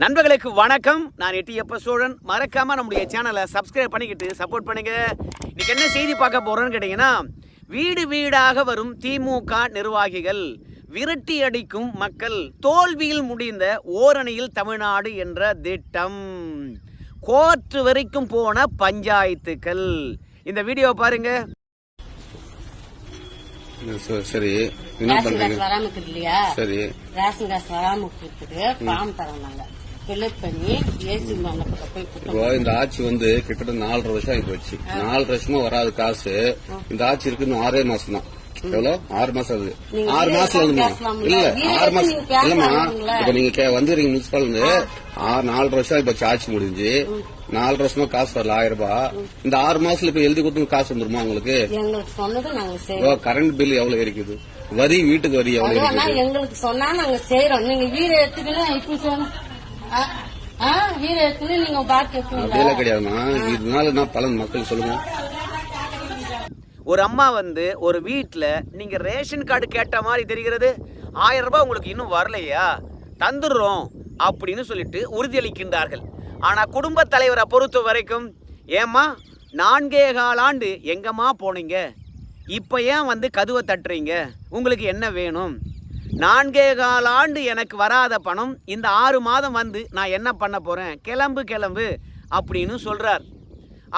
நண்பர்களுக்கு வணக்கம். நான் எட்டியப்ப சோழன் மறக்காம நம்முடைய சேனலை சப்ஸ்கிரைப் பண்ணிக்கிட்டு சப்போர்ட் பண்ணுங்க. இன்னைக்கு என்ன செய்தி பார்க்க போறோம்னு கேட்டீங்கன்னா வீடு வீடாக வரும் திமுக நிர்வாகிகள் விரட்டி அடிக்கும் மக்கள் தோல்வியில் முடிந்த ஓரணியில் தமிழ்நாடு என்ற திட்டம். கோர்ட்டு வரைக்கும் போன பஞ்சாயத்துக்கள். இந்த வீடியோ பாருங்க. சரி. என்ன ரேஷன் காசு வராம இருக்குது இல்லையா? சரி. ரேஷன் காசு வராம இருக்குது. ஃபார்ம் தரோம் நாங்க. ஃபில்அப் பண்ணி ஏசி மண்டபத்தை போய் இப்போ கொடுத்தோம் இந்த ஆட்சி வந்து கிட்டத்தட்ட நாலரை வருஷம் ஆகி போச்சு. நாலு வருஷமா வராத காசு. இந்த ஆட்சி இருக்கு இன்னும் ஆறே மாசம் தான். எவ்வளவு ஆறு மாசம் நீங்க ஆறு மாசம் இல்ல ஆறு மாசம். இல்லம்மா? இப்ப நீங்க கே- வந்துறீங்க முனிசிபல் நாலு வருஷம் இப்ப ஆட்சி முடிஞ்சு. நாலு வருஷமா காசு வரல ஆயிரம் ரூபாய் இந்த ஆறு மாசத்துல இப்ப எழுதி கொடுத்து காசு வந்துருமா உங்களுக்கு? கரண்ட் பில் எவ்வளவு இருக்குது வரி வீட்டுக்கு வரி எவ்வளவு எங்களுக்கு சொன்னா நாங்க செய்யறோம் நீங்க வீடு எடுத்துக்கணும் இப்படி நீங்க கிடையாதுமா இதனால என்ன பலன் மக்கள் சொல்லுங்க. ஒரு அம்மா வந்து ஒரு வீட்டில் நீங்கள் ரேஷன் கார்டு கேட்ட மாதிரி தெரிகிறது? ஆயிரம் ரூபாய் உங்களுக்கு இன்னும் வரலையா? தந்துடுறோம் அப்படின்னு சொல்லிட்டு உறுதியளிக்கின்றார்கள். ஆனால் குடும்பத் தலைவரை பொறுத்த வரைக்கும் ஏம்மா நான்கே கால் ஆண்டு எங்கம்மா போனீங்க? இப்போ ஏன் வந்து கதுவை தட்டுறீங்க? உங்களுக்கு என்ன வேணும்? நான்கே கால் ஆண்டு எனக்கு வராத பணம் இந்த ஆறு மாதம் வந்து நான் என்ன பண்ண போகிறேன் கிளம்பு கிளம்பு அப்படின்னு சொல்கிறார்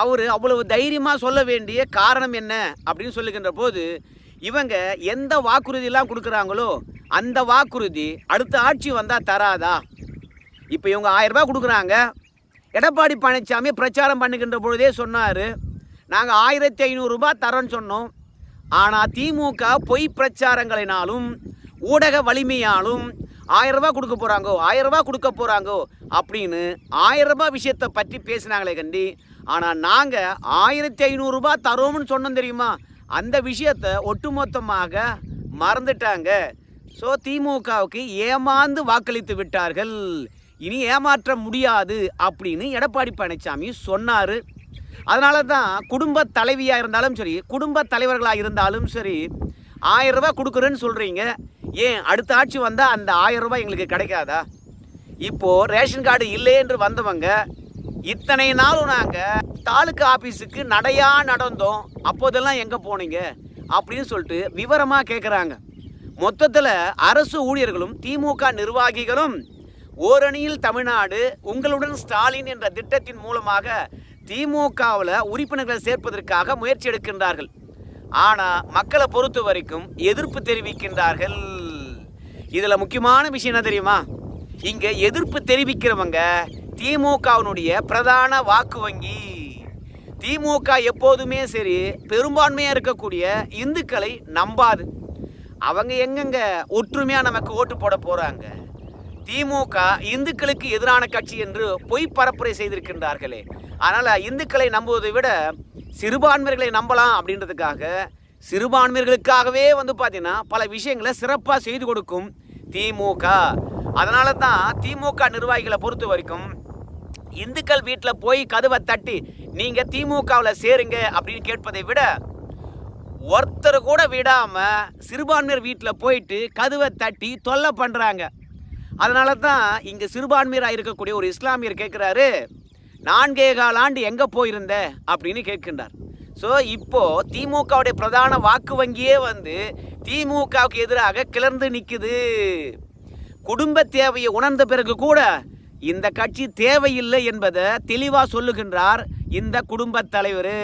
அவர் அவ்வளவு தைரியமாக சொல்ல வேண்டிய காரணம் என்ன அப்படின்னு சொல்லுகின்ற போது இவங்க எந்த வாக்குறுதியெல்லாம் கொடுக்குறாங்களோ அந்த வாக்குறுதி அடுத்த ஆட்சி வந்தால் தராதா? இப்போ இவங்க ஆயிரரூபா கொடுக்குறாங்க. எடப்பாடி பழனிசாமி பிரச்சாரம் பண்ணுகின்ற பொழுதே சொன்னார் நாங்கள் ஆயிரத்தி ஐநூறுரூபா தரோன்னு சொன்னோம். ஆனால் திமுக பொய் பிரச்சாரங்களினாலும் ஊடக வலிமையாலும் ஆயிரம் ரூபாய் கொடுக்க போகிறாங்கோ ஆயிரம் ரூபாய் கொடுக்க போகிறாங்கோ அப்படின்னு ஆயிரம் ரூபாய் விஷயத்தை பற்றி பேசினாங்களே கண்டி. ஆனால் நாங்கள் ஆயிரத்தி ஐநூறுரூபா தரோம்னு சொன்னோம் தெரியுமா? அந்த விஷயத்தை ஒட்டுமொத்தமாக மறந்துட்டாங்க. ஸோ திமுகவுக்கு ஏமாந்து வாக்களித்து விட்டார்கள். இனி ஏமாற்ற முடியாது அப்படின்னு எடப்பாடி பழனிசாமி சொன்னார். அதனால தான் குடும்ப தலைவியாக இருந்தாலும் சரி குடும்ப தலைவர்களாக இருந்தாலும் சரி ஆயிரம் ரூபாய் கொடுக்குறேன்னு சொல்கிறீங்க ஏன் அடுத்த ஆட்சி வந்தால் அந்த ஆயிரம் ரூபாய் எங்களுக்கு கிடைக்காதா? இப்போது ரேஷன் கார்டு இல்லை என்று வந்தவங்க இத்தனை நாளும் நாங்கள் தாலுக்கு ஆஃபீஸுக்கு நடையா நடந்தோம் அப்போதெல்லாம் எங்கே போனீங்க? அப்படின்னு சொல்லிட்டு விவரமாக கேட்குறாங்க மொத்தத்தில் அரசு ஊழியர்களும் திமுக நிர்வாகிகளும் ஓரணியில் தமிழ்நாடு உங்களுடன் ஸ்டாலின் என்ற திட்டத்தின் மூலமாக திமுகவில் உறுப்பினர்களை சேர்ப்பதற்காக முயற்சி எடுக்கின்றார்கள். ஆனால் மக்களை பொறுத்த வரைக்கும் எதிர்ப்பு தெரிவிக்கின்றார்கள். இதில் முக்கியமான விஷயம் என்ன தெரியுமா? இங்கே எதிர்ப்பு தெரிவிக்கிறவங்க திமுகவினுடைய பிரதான வாக்கு வங்கி. திமுக எப்போதுமே சரி பெரும்பான்மையாக இருக்கக்கூடிய இந்துக்களை நம்பாது. அவங்க எங்கெங்க ஒற்றுமையாக நமக்கு ஓட்டு போட போகிறாங்க திமுக இந்துக்களுக்கு எதிரான கட்சி என்று பொய் பரப்புரை செய்திருக்கின்றார்களே. அதனால் இந்துக்களை நம்புவதை விட சிறுபான்மையர்களை நம்பலாம் அப்படின்றதுக்காக சிறுபான்மையர்களுக்காகவே வந்து பார்த்தீங்கன்னா பல விஷயங்களை சிறப்பாக செய்து கொடுக்கும் திமுக. அதனால தான் திமுக நிர்வாகிகளை பொறுத்த வரைக்கும் இந்துக்கள் வீட்டில் போய் கதவை தட்டி நீங்கள் திமுகவில் சேருங்க அப்படின்னு கேட்பதை விட ஒருத்தர் கூட விடாமல் சிறுபான்மையர் வீட்டில் போயிட்டு கதவை தட்டி தொல்லை பண்ணுறாங்க அதனால தான் இங்கே சிறுபான்மையராக இருக்கக்கூடிய ஒரு இஸ்லாமியர் கேட்குறாரு நான்கே கால் ஆண்டு எங்கே போயிருந்த? அப்படின்னு கேட்கின்றார். ஸோ இப்போ திமுகவுடைய பிரதான வாக்கு வங்கியே வந்து திமுகவுக்கு எதிராக கிளர்ந்து நிற்குது குடும்ப தேவையை உணர்ந்த பிறகு கூட இந்த கட்சி தேவையில்லை என்பதை தெளிவாக சொல்லுகின்றார் இந்த குடும்பத் தலைவர்.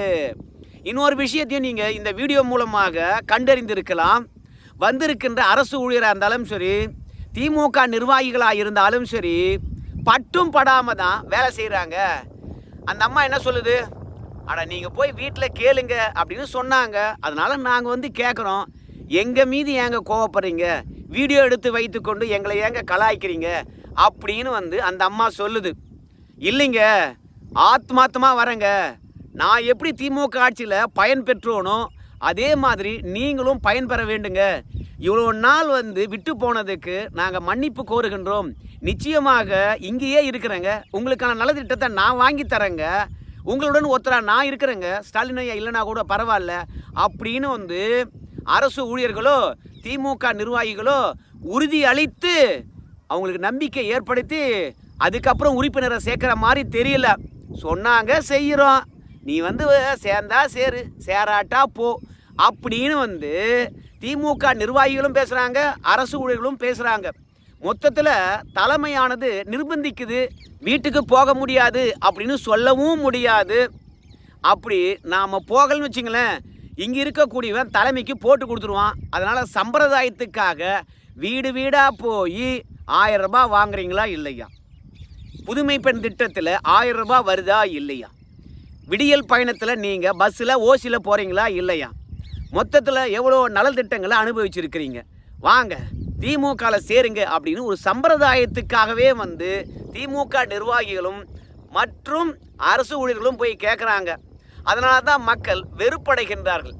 இன்னொரு விஷயத்தையும் நீங்கள் இந்த வீடியோ மூலமாக கண்டறிந்திருக்கலாம். வந்திருக்கின்ற அரசு ஊழியராக இருந்தாலும் சரி திமுக நிர்வாகிகளாக இருந்தாலும் சரி பட்டும் படாமல் தான் வேலை செய்கிறாங்க அந்த அம்மா என்ன சொல்லுது? அட நீங்கள் போய் வீட்டில் கேளுங்க அப்படின்னு சொன்னாங்க. அதனால் நாங்கள் வந்து கேட்குறோம் எங்கள் மீது ஏங்க கோவப்படுறீங்க? வீடியோ எடுத்து வைத்துக்கொண்டு எங்களை ஏங்க கலாய்க்கிறீங்க? அப்படின்னு வந்து அந்த அம்மா சொல்லுது. இல்லைங்க ஆத்மாத்தமாக வரேங்க. நான் எப்படி திமுக ஆட்சியில் பயன் பெற்றோனோ அதே மாதிரி நீங்களும் பயன்பெற வேண்டுங்க. இவ்வளோ நாள் வந்து விட்டு போனதுக்கு நாங்கள் மன்னிப்பு கோருகின்றோம். நிச்சயமாக இங்கேயே இருக்கிறேங்க. உங்களுக்கான நலத்திட்டத்தை நான் வாங்கி தரேங்க. உங்களுடன் ஒருத்தராக நான் இருக்கிறேங்க. ஸ்டாலின் ஐயா இல்லைனா கூட பரவாயில்ல. அப்படின்னு வந்து அரசு ஊழியர்களோ திமுக நிர்வாகிகளோ உறுதி அளித்து அவங்களுக்கு நம்பிக்கை ஏற்படுத்தி அதுக்கப்புறம் உறுப்பினரை சேர்க்குற மாதிரி தெரியல. சொன்னாங்க செய்கிறோம். நீ வந்து சேர்ந்தா சேரு சேராட்டா போ அப்படின்னு வந்து திமுக நிர்வாகிகளும் பேசுகிறாங்க அரசு ஊழியர்களும் பேசுகிறாங்க மொத்தத்தில் தலைமையானது நிர்பந்திக்குது. வீட்டுக்கு போக முடியாது அப்படின்னு சொல்லவும் முடியாது. அப்படி நாம் போகலன்னு வச்சுங்களேன் இங்கே இருக்கக்கூடியவன் தலைமைக்கு போட்டு கொடுத்துருவான். அதனால் சம்பிரதாயத்துக்காக வீடு வீடாக போய் ஆயிரம் ரூபாய் வாங்குறீங்களா இல்லையா? புதுமை பெண் திட்டத்தில் ஆயிரம் ரூபாய் வருதா இல்லையா? விடியல் பயணத்தில் நீங்கள் பஸ்ஸில் ஓசியில் போகிறீங்களா இல்லையா? மொத்தத்தில் எவ்வளோ நலத்திட்டங்களை அனுபவிச்சிருக்கிறீங்க? வாங்க திமுகவில் சேருங்க அப்படின்னு ஒரு சம்பிரதாயத்துக்காகவே வந்து திமுக நிர்வாகிகளும் மற்றும் அரசு ஊழியர்களும் போய் கேட்குறாங்க அதனால தான் மக்கள் வெறுப்படைகின்றார்கள்.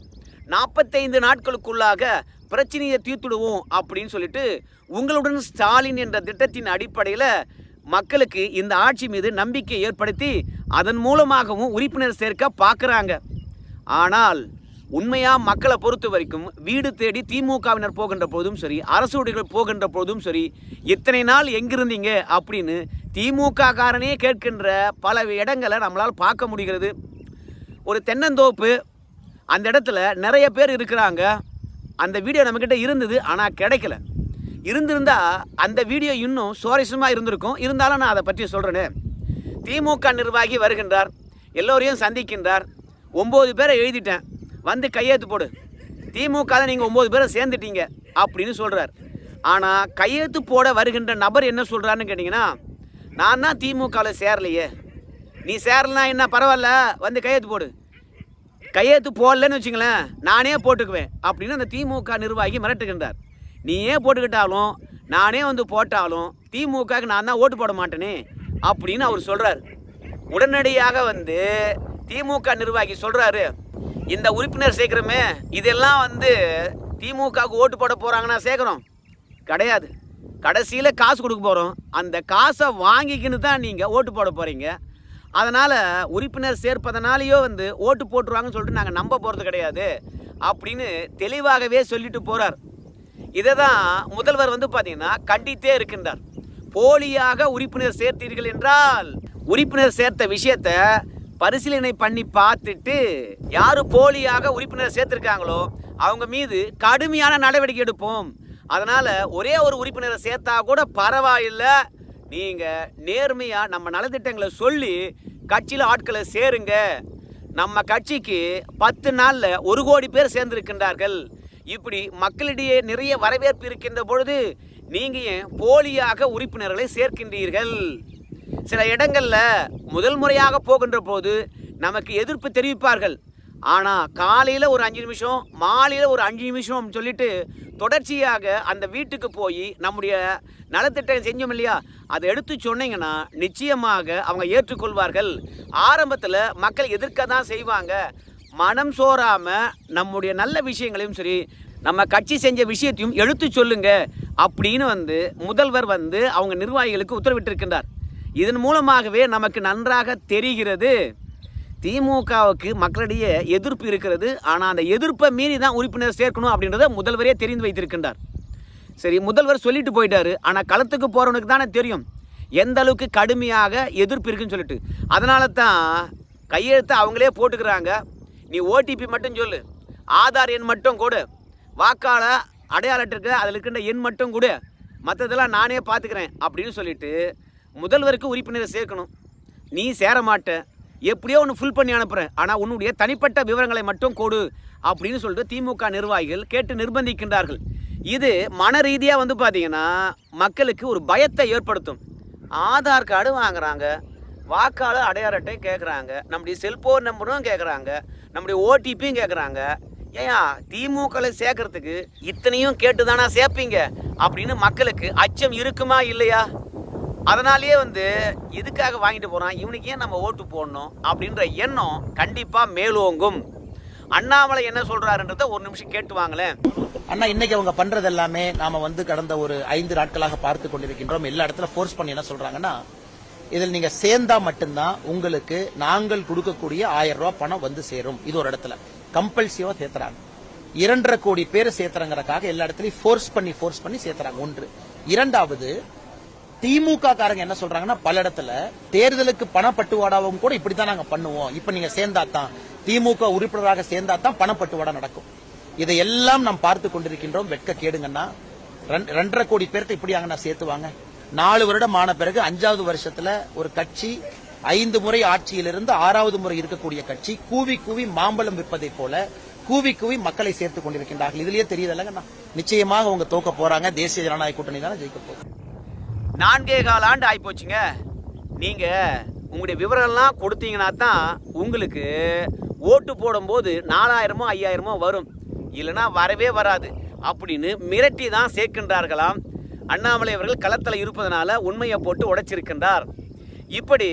நாற்பத்தைந்து நாட்களுக்குள்ளாக பிரச்சனையை தீர்த்துடுவோம் அப்படின்னு சொல்லிட்டு உங்களுடன் ஸ்டாலின் என்ற திட்டத்தின் அடிப்படையில் மக்களுக்கு இந்த ஆட்சி மீது நம்பிக்கை ஏற்படுத்தி அதன் மூலமாகவும் உறுப்பினர் சேர்க்க பார்க்குறாங்க. ஆனால் உண்மையாக மக்களை பொறுத்த வரைக்கும் வீடு தேடி திமுகவினர் போகின்ற போதும் சரி அரசு ஊழியர்கள் போகின்ற போதும் சரி இத்தனை நாள் எங்கிருந்தீங்க அப்படின்னு திமுக காரனே கேட்கின்ற பல இடங்களை நம்மளால் பார்க்க முடிகிறது. ஒரு தென்னந்தோப்பு அந்த இடத்துல நிறைய பேர் இருக்கிறாங்க. அந்த வீடியோ நம்மக்கிட்ட இருந்தது ஆனால் கிடைக்கல. இருந்திருந்தால் அந்த வீடியோ இன்னும் சுவாரஸ்யமாக இருந்திருக்கும். இருந்தாலும் நான் அதை பற்றி சொல்கிறேனே திமுக நிர்வாகி வருகின்றார் எல்லோரையும் சந்திக்கின்றார். ஒம்பது பேரை எழுதிட்டேன். வந்து கையெழுத்து போடு. திமுகவில் நீங்கள் ஒம்பது பேரை சேர்ந்துட்டீங்க அப்படின்னு சொல்கிறார் ஆனால் கையெழுத்து போட வருகின்ற நபர் என்ன சொல்கிறாருன்னு கேட்டிங்கன்னா நான் தான் திமுகவில் சேரலையே. நீ சேரலனா என்ன பரவாயில்ல வந்து கையெழுத்து போடு. கையெழுத்து போடலன்னு வச்சுங்களேன் நானே போட்டுக்குவேன் அப்படின்னு அந்த திமுக நிர்வாகி மிரட்டுகின்றார். நீயே போட்டுக்கிட்டாலும் நானே வந்து போட்டாலும் திமுகவுக்கு நான் தான் ஓட்டு போட மாட்டேனே அப்படின்னு அவர் சொல்கிறார் உடனடியாக வந்து திமுக நிர்வாகி சொல்கிறாரு இந்த உறுப்பினர் சேர்க்குறமே இதெல்லாம் வந்து திமுகவுக்கு ஓட்டு போட போகிறாங்கன்னா சேர்க்குறோம் கிடையாது. கடைசியில் காசு கொடுக்க போகிறோம் அந்த காசை வாங்கிக்கின்னு தான் நீங்கள் ஓட்டு போட போகிறீங்க அதனால் உறுப்பினர் சேர்ப்பதனாலேயோ வந்து ஓட்டு போட்டுருவாங்கன்னு சொல்லிட்டு நாங்கள் நம்ப போகிறது கிடையாது அப்படின்னு தெளிவாகவே சொல்லிட்டு போகிறார் இதை தான் முதல்வர் வந்து பார்த்தீங்கன்னா கண்டித்தே இருக்கின்றார். போலியாக உறுப்பினர் சேர்த்தீர்கள் என்றால் உறுப்பினர் சேர்த்த விஷயத்தை பரிசீலனை பண்ணி பார்த்துட்டு யார் போலியாக உறுப்பினர் சேர்த்துருக்காங்களோ அவங்க மீது கடுமையான நடவடிக்கை எடுப்போம். அதனால் ஒரே ஒரு உறுப்பினரை சேர்த்தா கூட பரவாயில்லை. நீங்கள் நேர்மையாக நம்ம நலத்திட்டங்களை சொல்லி கட்சியில் ஆட்களை சேருங்க. நம்ம கட்சிக்கு பத்து நாளில் ஒரு கோடி பேர் சேர்ந்திருக்கின்றார்கள். இப்படி மக்களிடையே நிறைய வரவேற்பு இருக்கின்ற பொழுது நீங்கள் ஏன் போலியாக உறுப்பினர்களை சேர்க்கின்றீர்கள்? சில இடங்களில் முதல் முறையாக போகின்ற போது நமக்கு எதிர்ப்பு தெரிவிப்பார்கள். ஆனால் காலையில் ஒரு அஞ்சு நிமிஷம் மாலையில் ஒரு அஞ்சு நிமிஷம் சொல்லிட்டு தொடர்ச்சியாக அந்த வீட்டுக்கு போய் நம்முடைய நலத்திட்டம் செஞ்சோம் இல்லையா? அதை எடுத்து சொன்னீங்கன்னா நிச்சயமாக அவங்க ஏற்றுக்கொள்வார்கள். ஆரம்பத்தில் மக்கள் எதிர்க்க தான் செய்வாங்க. மனம் சோறாமல் நம்முடைய நல்ல விஷயங்களையும் சரி நம்ம கட்சி செஞ்ச விஷயத்தையும் எடுத்து சொல்லுங்க அப்படின்னு வந்து முதல்வர் வந்து அவங்க நிர்வாகிகளுக்கு உத்தரவிட்டிருக்கின்றார். இதன் மூலமாகவே நமக்கு நன்றாக தெரிகிறது. திமுகவுக்கு மக்களிடையே எதிர்ப்பு இருக்கிறது. ஆனால் அந்த எதிர்ப்பை மீறி தான் உறுப்பினர் சேர்க்கணும் அப்படின்றத முதல்வரே தெரிந்து வைத்திருக்கின்றார். சரி முதல்வர் சொல்லிட்டு போயிட்டாரு. ஆனால் களத்துக்கு போகிறவனுக்கு தானே தெரியும். எந்த அளவுக்கு கடுமையாக எதிர்ப்பு இருக்குன்னு சொல்லிட்டு. அதனால தான் கையெழுத்தை அவங்களே போட்டுக்கிறாங்க. நீ ஓடிபி மட்டும் சொல்லு. ஆதார் எண் மட்டும் கொடு. வாக்காளர் அடையாள அதில் இருக்கின்ற எண் மட்டும் கொடு. மற்றதெல்லாம் நானே பார்த்துக்கிறேன் அப்படின்னு சொல்லிட்டு முதல்வருக்கு உறுப்பினரை சேர்க்கணும். நீ சேர மாட்ட எப்படியோ ஒன்று ஃபுல் பண்ணி அனுப்புகிறேன் ஆனால் உன்னுடைய தனிப்பட்ட விவரங்களை மட்டும் கொடு அப்படின்னு சொல்லிட்டு திமுக நிர்வாகிகள் கேட்டு நிர்பந்திக்கின்றார்கள். இது மன ரீதியாக வந்து பார்த்தீங்கன்னா மக்களுக்கு ஒரு பயத்தை ஏற்படுத்தும். ஆதார் கார்டு வாங்குறாங்க. வாக்காளர் அடையாள அட்டை கேட்குறாங்க நம்முடைய செல்போன் நம்பரும் கேட்குறாங்க நம்முடைய ஓடிபியும் கேட்குறாங்க ஏயா திமுகவில் சேர்க்கறதுக்கு இத்தனையும் கேட்டு தானா சேர்ப்பீங்க? அப்படின்னு மக்களுக்கு அச்சம் இருக்குமா இல்லையா? அதனாலேயே வந்து எதுக்காக வாங்கிட்டு போகிறான் இவனுக்கு ஏன் நம்ம ஓட்டு போடணும்? அப்படின்ற எண்ணம் கண்டிப்பாக மேலோங்கும். அண்ணாமலை என்ன சொல்கிறாருன்றத ஒரு நிமிஷம் கேட்டு வாங்களேன். அண்ணா இன்னைக்கு அவங்க பண்றது எல்லாமே நாம வந்து கடந்த ஒரு ஐந்து நாட்களாக பார்த்து கொண்டிருக்கின்றோம். எல்லா இடத்துல ஃபோர்ஸ் பண்ணி என்ன சொல்றாங்கன்னா இதில் நீங்க சேர்ந்தா மட்டும்தான் உங்களுக்கு நாங்கள் கொடுக்கக்கூடிய ஆயிரம் ரூபாய் பணம் வந்து சேரும். இது ஒரு இடத்துல. கம்பல்சிவா சேர்த்துறாங்க. இரண்டரை கோடி பேர் சேர்த்துறங்கிறக்காக எல்லா இடத்துலயும் ஃபோர்ஸ் பண்ணி ஃபோர்ஸ் பண்ணி சேர்த்துறாங்க. ஒன்று. இரண்டாவது திமுக காரங்க என்ன சொல்றாங்கன்னா பல இடத்துல தேர்தலுக்கு பணப்பட்டுவாடாவும் கூட இப்படித்தான் நாங்க பண்ணுவோம். இப்ப நீங்க சேர்ந்தாதான் திமுக உறுப்பினராக சேர்ந்தாதான் பணப்பட்டுவாடா நடக்கும். இதையெல்லாம் நாம் பார்த்து கொண்டிருக்கின்றோம். வெட்க கேடுங்கன்னா ரெண்- ரெண்டரை கோடி பேர்த்த இப்படி அங்க நான் சேர்த்துவாங்க. நாலு வருடம் ஆன பிறகு அஞ்சாவது வருஷத்துல ஒரு கட்சி ஐந்து முறை ஆட்சியிலிருந்து ஆறாவது முறை இருக்கக்கூடிய கட்சி கூவி கூவி மாம்பழம் விற்பதை போல கூவி கூவி மக்களை சேர்த்துக் கொண்டிருக்கின்றார்கள். இதுலயே தெரியுதல்லங்கண்ணா நிச்சயமாக அவங்க தோக்க போறாங்க. தேசிய ஜனநாயக கூட்டணி தானே ஜெயிக்க போகுது. நான்கே கால் ஆண்டு ஆகிப்போச்சுங்க நீங்கள் உங்களுடைய விவரம்லாம் கொடுத்தீங்கன்னா தான் உங்களுக்கு ஓட்டு போடும்போது நாலாயிரமோ ஐயாயிரமோ வரும். இல்லைன்னா வரவே வராது. அப்படின்னு மிரட்டி தான் சேர்க்கின்றார்களாம். அண்ணாமலை அவர்கள் களத்தில் இருப்பதனால உண்மையை போட்டு உடைச்சிருக்கின்றார். இப்படி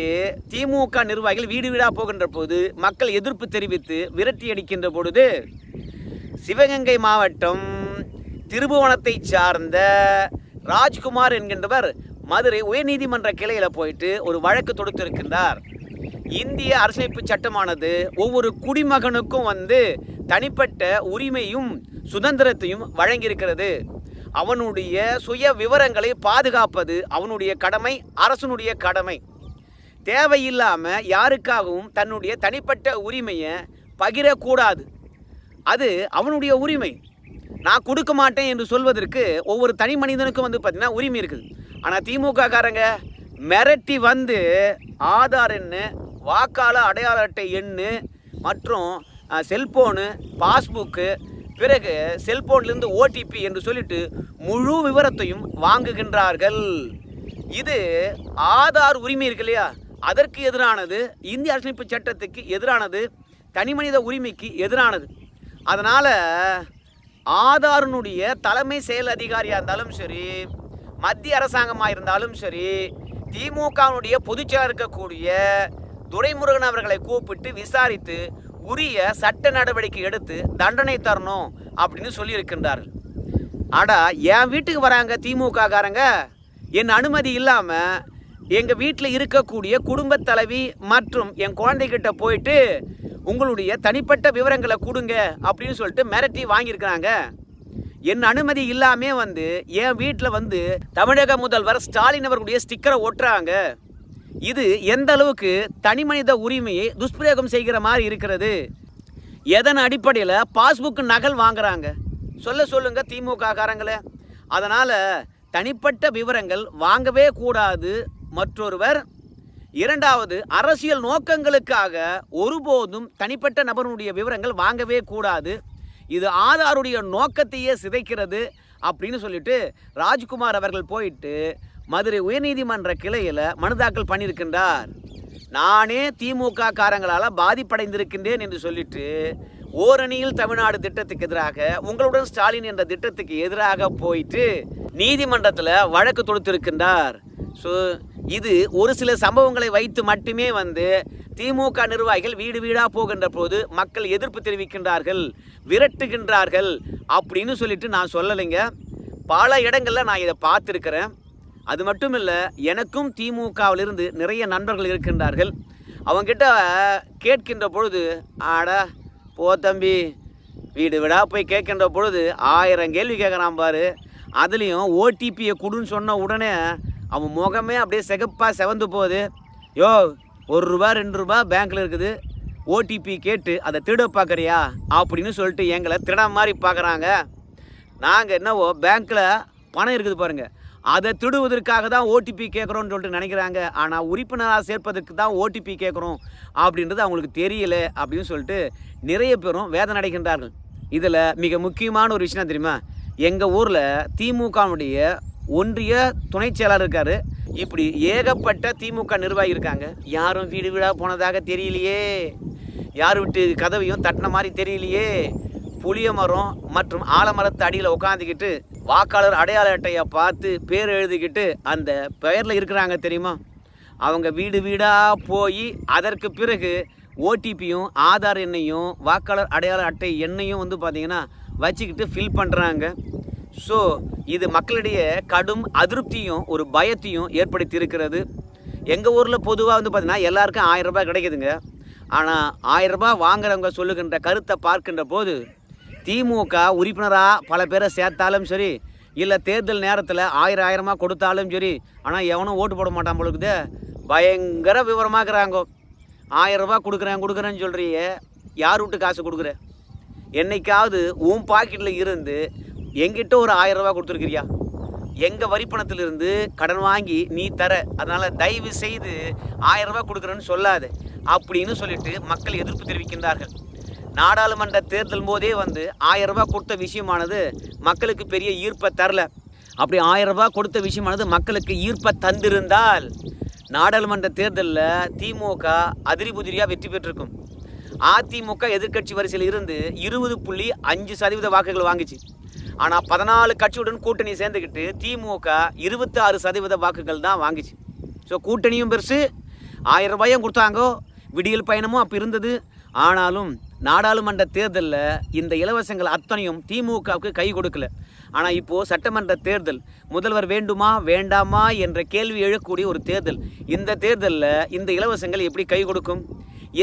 திமுக நிர்வாகிகள் வீடு வீடாக போகின்ற போது மக்கள் எதிர்ப்பு தெரிவித்து விரட்டி அடிக்கின்ற பொழுது சிவகங்கை மாவட்டம் திருபுவனத்தை சார்ந்த ராஜ்குமார் என்கின்றவர் மதுரை உயர்நீதிமன்ற கிளையில் போயிட்டு ஒரு வழக்கு தொடுத்திருக்கின்றார். இந்திய அரசமைப்பு சட்டமானது ஒவ்வொரு குடிமகனுக்கும் வந்து தனிப்பட்ட உரிமையும் சுதந்திரத்தையும் வழங்கியிருக்கிறது. அவனுடைய சுய விவரங்களை பாதுகாப்பது அவனுடைய கடமை அரசனுடைய கடமை. தேவையில்லாமல் யாருக்காகவும் தன்னுடைய தனிப்பட்ட உரிமையை பகிரக்கூடாது. அது அவனுடைய உரிமை. நான் கொடுக்க மாட்டேன் என்று சொல்வதற்கு ஒவ்வொரு தனி மனிதனுக்கும் வந்து பார்த்தீங்கன்னா உரிமை இருக்குது. ஆனால் திமுக காரங்க மிரட்டி வந்து ஆதார் எண்ணு வாக்காள அடையாள அட்டை எண்ணு மற்றும் செல்ஃபோனு செல்போனு பாஸ்புக்கு பிறகு செல்போன்லேருந்து ஓடிபி என்று சொல்லிட்டு முழு விவரத்தையும் வாங்குகின்றார்கள். இது ஆதார் உரிமை இருக்கு இல்லையா? அதற்கு எதிரானது இந்திய அரசியலமைப்பு சட்டத்துக்கு எதிரானது தனிமனித உரிமைக்கு எதிரானது. அதனால் ஆதாரனுடைய தலைமை செயல் அதிகாரியாக இருந்தாலும் சரி மத்திய அரசாங்கமாக இருந்தாலும் சரி திமுகவினுடைய பொதுச்செயலாக இருக்கக்கூடிய துரைமுருகன் அவர்களை கூப்பிட்டு விசாரித்து உரிய சட்ட நடவடிக்கை எடுத்து தண்டனை தரணும் அப்படின்னு சொல்லியிருக்கின்றார்கள். ஆடா என் வீட்டுக்கு வராங்க திமுக காரங்க என் அனுமதி இல்லாமல் எங்கள் வீட்டில் இருக்கக்கூடிய குடும்பத் தலைவி மற்றும் என் குழந்தைகிட்ட போயிட்டு உங்களுடைய தனிப்பட்ட விவரங்களை கொடுங்க அப்படின்னு சொல்லிட்டு மிரட்டி வாங்கியிருக்கிறாங்க. என் அனுமதி இல்லாமே வந்து என் வீட்டில் வந்து தமிழக முதல்வர் ஸ்டாலின் அவர்களுடைய ஸ்டிக்கரை ஒட்டுறாங்க. இது எந்த அளவுக்கு தனிமனித உரிமையை துஷ்பிரயோகம் செய்கிற மாதிரி இருக்கிறது? எதன் அடிப்படையில் பாஸ்புக் நகல் வாங்குறாங்க? சொல்ல சொல்லுங்க திமுக காரங்களே. அதனால் தனிப்பட்ட விவரங்கள் வாங்கவே கூடாது மற்றொருவர். இரண்டாவது அரசியல் நோக்கங்களுக்காக ஒருபோதும் தனிப்பட்ட நபருடைய விவரங்கள் வாங்கவே கூடாது. இது ஆதாருடைய நோக்கத்தையே சிதைக்கிறது அப்படின்னு சொல்லிட்டு ராஜ்குமார் அவர்கள் போயிட்டு மதுரை உயர்நீதிமன்ற கிளையில் மனு தாக்கல் பண்ணியிருக்கின்றார். நானே திமுக காரங்களால் பாதிப்படைந்திருக்கின்றேன் என்று சொல்லிட்டு ஓரணியில் தமிழ்நாடு திட்டத்துக்கு எதிராக உங்களுடன் ஸ்டாலின் என்ற திட்டத்துக்கு எதிராக போயிட்டு நீதிமன்றத்தில் வழக்கு தொடுத்திருக்கின்றார். ஸோ இது ஒரு சில சம்பவங்களை வைத்து மட்டுமே வந்து திமுக நிர்வாகிகள் வீடு வீடாக போகின்ற போது மக்கள் எதிர்ப்பு தெரிவிக்கின்றார்கள் விரட்டுகின்றார்கள் அப்படின்னு சொல்லிட்டு நான் சொல்லலைங்க. பல இடங்களில் நான் இதை பார்த்துருக்கிறேன். அது மட்டும் இல்லை எனக்கும் திமுகவிலிருந்து நிறைய நண்பர்கள் இருக்கின்றார்கள். அவங்கிட்ட கேட்கின்ற பொழுது ஆடா போ தம்பி வீடு வீடாக போய் கேட்கின்ற பொழுது ஆயிரம் கேள்வி கேட்குறான் பாரு. அதுலேயும் ஓடிபியை கொடுன்னு சொன்ன உடனே அவன் முகமே அப்படியே சிகப்பாக செவந்து போகுது. யோ ஒரு ரூபா ரெண்டு ரூபா பேங்க்கில் இருக்குது. ஓடிபி கேட்டு அதை திருட பார்க்குறியா அப்படின்னு சொல்லிட்டு எங்களை திருட மாதிரி பார்க்குறாங்க நாங்கள் என்னவோ பேங்க்கில் பணம் இருக்குது பாருங்கள் அதை திருடுவதற்காக தான் ஓடிபி கேட்குறோன்னு சொல்லிட்டு நினைக்கிறாங்க. ஆனால் உறுப்பினராக சேர்ப்பதற்கு தான் ஓடிபி கேட்குறோம் அப்படின்றது அவங்களுக்கு தெரியல அப்படின்னு சொல்லிட்டு நிறைய பேரும் வேதனை அடைகின்றார்கள். இதில் மிக முக்கியமான ஒரு விஷயம் தெரியுமா? எங்கள் ஊரில் திமுகவுடைய ஒன்றிய துணை செயலாளர் இருக்காரு. இப்படி ஏகப்பட்ட திமுக நிர்வாகி இருக்காங்க யாரும் வீடு வீடாக போனதாக தெரியலையே. யார் வீட்டு கதவையும் தட்டின மாதிரி தெரியலையே. புளிய மரம் மற்றும் ஆலமரத்து அடியில் உட்காந்துக்கிட்டு வாக்காளர் அடையாள அட்டையை பார்த்து பேர் எழுதிக்கிட்டு அந்த பெயரில் இருக்கிறாங்க தெரியுமா? அவங்க வீடு வீடாக போய் அதற்கு பிறகு ஓடிபியும் ஆதார் எண்ணையும் வாக்காளர் அடையாள அட்டை எண்ணையும் வந்து பார்த்திங்கன்னா வச்சுக்கிட்டு ஃபில் பண்ணுறாங்க ஸோ இது மக்களிடையே கடும் அதிருப்தியும் ஒரு பயத்தையும் ஏற்படுத்தி இருக்கிறது எங்கள் ஊரில் பொதுவாக வந்து பார்த்திங்கன்னா எல்லாருக்கும் ஆயிரம் ரூபாய் கிடைக்குதுங்க. ஆனால் ஆயிரம் ரூபாய் வாங்குறவங்க சொல்லுகின்ற கருத்தை பார்க்கின்ற போது திமுக உறுப்பினராக பல பேரை சேர்த்தாலும் சரி இல்லை தேர்தல் நேரத்தில் ஆயிரம் ஆயிரமாக கொடுத்தாலும் சரி ஆனால் எவனும் ஓட்டு போட மாட்டான் பொழுது பயங்கர விவரமாக்குறாங்க. ஆயிரம் ரூபாய் கொடுக்குறேன் கொடுக்குறேன்னு சொல்கிறியே யார் விட்டு காசு கொடுக்குற? என்னைக்காவது உன் பாக்கெட்டில் இருந்து எங்கிட்ட ஒரு ஆயிரம் ரூபா கொடுத்துருக்கிறியா? எங்கள் வரிப்பணத்திலிருந்து கடன் வாங்கி நீ தர அதனால் தயவு செய்து ஆயிரம் ரூபா கொடுக்குறேன்னு சொல்லாது அப்படின்னு சொல்லிட்டு மக்கள் எதிர்ப்பு தெரிவிக்கின்றார்கள். நாடாளுமன்ற தேர்தல் போதே வந்து ஆயிரம் ரூபாய் கொடுத்த விஷயமானது மக்களுக்கு பெரிய ஈர்ப்பை தரல. அப்படி ஆயிரம் ரூபாய் கொடுத்த விஷயமானது மக்களுக்கு ஈர்ப்பை தந்திருந்தால் நாடாளுமன்ற தேர்தலில் திமுக அதிரிபுதிரியாக வெற்றி பெற்றிருக்கும். அதிமுக எதிர்க்கட்சி வரிசையில் இருந்து இருபது புள்ளி அஞ்சு சதவீத வாக்குகள் வாங்கிச்சு. ஆனால் பதினாலு கட்சியுடன் கூட்டணி சேர்ந்துக்கிட்டு திமுக இருபத்தி ஆறு சதவீத வாக்குகள் தான் வாங்கிச்சு. ஸோ கூட்டணியும் பெருசு. ஆயிரம் ரூபாயும் கொடுத்தாங்கோ. விடியல் பயணமும் அப்போ இருந்தது. ஆனாலும் நாடாளுமன்ற தேர்தலில் இந்த இலவசங்கள் அத்தனையும் திமுகவுக்கு கை கொடுக்கல. ஆனால் இப்போது சட்டமன்ற தேர்தல் முதல்வர் வேண்டுமா வேண்டாமா என்ற கேள்வி எழக்கூடிய ஒரு தேர்தல். இந்த தேர்தலில் இந்த இலவசங்கள் எப்படி கை கொடுக்கும்?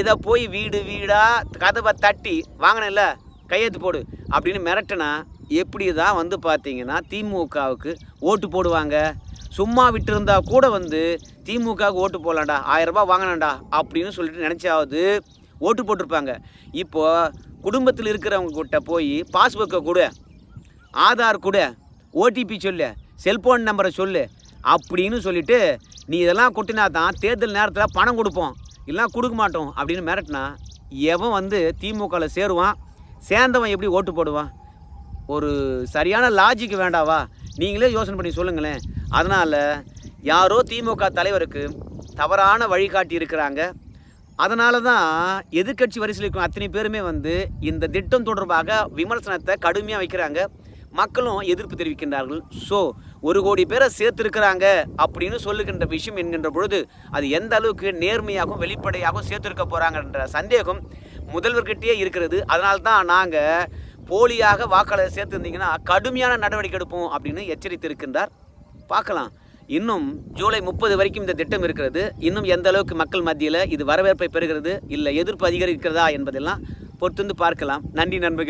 இதை போய் வீடு வீடாக கதவை தட்டி வாங்கினேன்ல கையெழுத்து போடு அப்படின்னு மிரட்டினா எப்படி தான் வந்து பார்த்தீங்கன்னா திமுகவுக்கு ஓட்டு போடுவாங்க? சும்மா விட்டுருந்தா கூட வந்து திமுகவுக்கு ஓட்டு போடலாம்டா ஆயிரம் ரூபாய் அப்படின்னு சொல்லிட்டு நினச்சாவது ஓட்டு போட்டிருப்பாங்க. இப்போ குடும்பத்தில் இருக்கிறவங்க கிட்ட போய் பாஸ்புக்கை கொடு ஆதார் கொடு ஓடிபி சொல்லு செல்போன் நம்பரை சொல்லு அப்படின்னு சொல்லிட்டு நீ இதெல்லாம் கொட்டினா தான் தேர்தல் நேரத்தில் பணம் கொடுப்போம். இல்லைனா கொடுக்க மாட்டோம் அப்படின்னு மிரட்டினா எவன் வந்து திமுகவில் சேருவான்? சேர்ந்தவன் எப்படி ஓட்டு போடுவான்? ஒரு சரியான லாஜிக் வேண்டாவா? நீங்களே யோசனை பண்ணி சொல்லுங்களேன். அதனால் யாரோ திமுக தலைவருக்கு தவறான வழிகாட்டி இருக்கிறாங்க. அதனால தான் எதிர்க்கட்சி வரிசையில் இருக்கும் அத்தனை பேருமே வந்து இந்த திட்டம் தொடர்பாக விமர்சனத்தை கடுமையாக வைக்கிறாங்க. மக்களும் எதிர்ப்பு தெரிவிக்கின்றார்கள். ஸோ ஒரு கோடி பேரை சேர்த்துருக்கிறாங்க அப்படின்னு சொல்லுகின்ற விஷயம் என்கின்ற பொழுது அது எந்த அளவுக்கு நேர்மையாகவும் வெளிப்படையாகவும் சேர்த்துருக்க போகிறாங்கன்ற சந்தேகம் முதல்வர்கிட்டயே இருக்கிறது. அதனால்தான் நாங்கள் போலியாக வாக்காளர் சேர்த்திருந்தீங்கன்னா கடுமையான நடவடிக்கை எடுப்போம் அப்படின்னு எச்சரித்திருக்கின்றார். பார்க்கலாம். இன்னும் ஜூலை முப்பது வரைக்கும் இந்த திட்டம் இருக்கிறது. இன்னும் எந்த அளவுக்கு மக்கள் மத்தியில் இது வரவேற்பை பெறுகிறது இல்லை எதிர்ப்பு அதிகரிக்கிறதா என்பதெல்லாம் பொறுத்திருந்து பார்க்கலாம். நன்றி நண்பர்கள்.